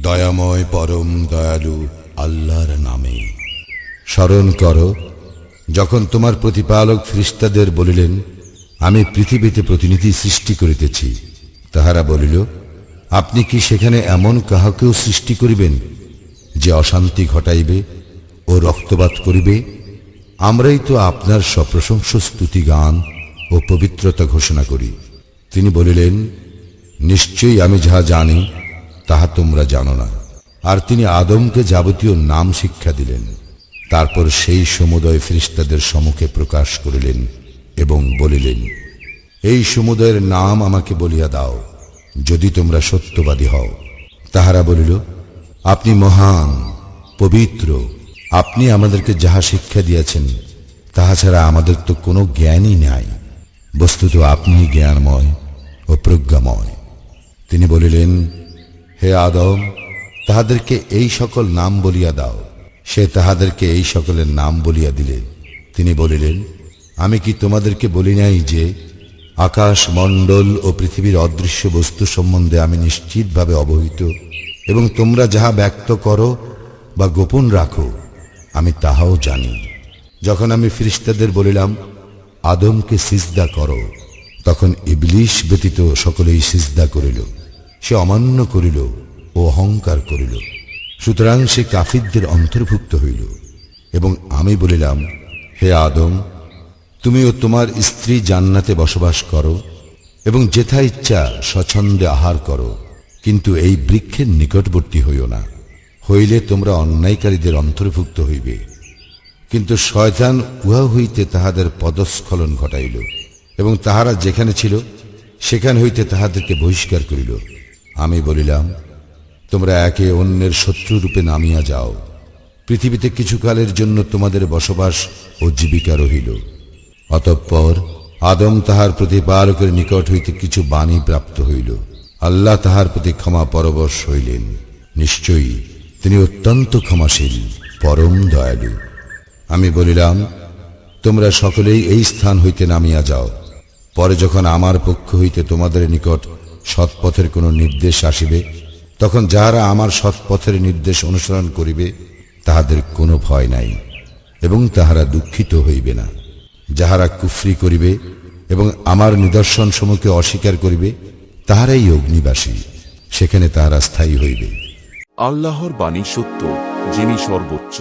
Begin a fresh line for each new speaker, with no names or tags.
দয়াময় পরম দয়ালু আল্লাহর নামে। স্মরণ করো, যখন তোমার প্রতিপালক খ্রিস্টাদের বলিলেন, আমি পৃথিবীতে প্রতিনিধি সৃষ্টি করিতেছি। তাহারা বলিল, আপনি কি সেখানে এমন কাহাকেও সৃষ্টি করিবেন, যে অশান্তি ঘটাইবে ও রক্তপাত করিবে? আমরাই তো আপনার সপ্রশংস, স্তুতি, গান ও পবিত্রতা ঘোষণা করি। তিনি বলিলেন, নিশ্চয়ই আমি যাহা জানি তাহা তোমরা জানো না। আর তিনি আদমকে যাবতীয় নাম শিক্ষা দিলেন। তারপর সেই সমুদয় ফিরিস্তাদের সম্মুখে প্রকাশ করিলেন এবং বলিলেন, এই সমুদয়ের নাম আমাকে বলিয়া দাও, যদি তোমরা সত্যবাদী হও। তাহারা বলিল, আপনি মহান, পবিত্র, আপনি আমাদেরকে যাহা শিক্ষা দিয়েছেন, তাহা ছাড়া আমাদের তো কোনো জ্ঞানই নাই। বস্তুত আপনি জ্ঞানময় ও প্রজ্ঞাময়। তিনি বলিলেন হে আদম, তাহাদেরকে এই সকল নাম বলিয়া দাও। সে তাহাদেরকে এই সকলের নাম বলিয়া দিলেন। তিনি বলিলেন, আমি কি তোমাদেরকে বলি নাই যে, আকাশ, মণ্ডল ও পৃথিবীর অদৃশ্য বস্তু সম্বন্ধে আমি নিশ্চিতভাবে অবহিত এবং তোমরা যাহা ব্যক্ত করো বা গোপন রাখো, আমি তাহাও জানি। যখন আমি ফিরিস্তাদের বলিলাম, আদমকে সিজদা করো, তখন ইবলিশ ব্যতীত সকলেই সিজদা করিল। সে অমান্য করিল ও অহংকার করিল। সুতরাং সে কাফিরদের অন্তর্ভুক্ত হইল এবং আমি বলিলাম, হে আদম তুমিও তোমার স্ত্রী জান্নাতে বসবাস করো এবং যেথা ইচ্ছা স্বচ্ছন্দে আহার করো, কিন্তু এই বৃক্ষের নিকটবর্তী হইও না। হইলে তোমরা অন্যায়কারীদের অন্তর্ভুক্ত হইবে। কিন্তু শয়তান উহা হইতে তাহাদের পদস্খলন ঘটাইল এবং তাহারা যেখানে ছিল, সেখান হইতে তাহাদেরকে বহিষ্কার করিল। আমি বলিলাম, তোমরা একে অন্যের শত্রুরূপে নামিয়া যাও। পৃথিবীতে কিছুকালের জন্য তোমাদের বসবাস ও জীবিকা রহিল। অতঃপর আদম তাহার প্রতি প্রতিপালকের নিকট হইতে কিছু বাণী প্রাপ্ত হইল। আল্লাহ তাহার প্রতি ক্ষমা পরবশ হইলেন। নিশ্চয়ই তিনি অত্যন্ত ক্ষমাশীল, পরম দয়ালু। আমি বলিলাম, তোমরা সকলেই এই স্থান হইতে নামিয়া যাও। পরে যখন আমার পক্ষ হইতে তোমাদের নিকট সৎপথের কোনো নির্দেশ আসিবে, তখন যাহারা আমার সৎপথের নির্দেশ অনুসরণ করিবে, তাহাদের কোনো ভয় নাই, এবং তাহারা দুঃখিত হইবে না। যাহারা কুফরি করিবে এবং আমার নিদর্শন সমূহকে অস্বীকার করিবে, তাহারাই অগ্নিবাসী, সেখানে তাহারা স্থায়ী হইবে।
আল্লাহর বাণী সত্য, যিনি সর্বোচ্চ।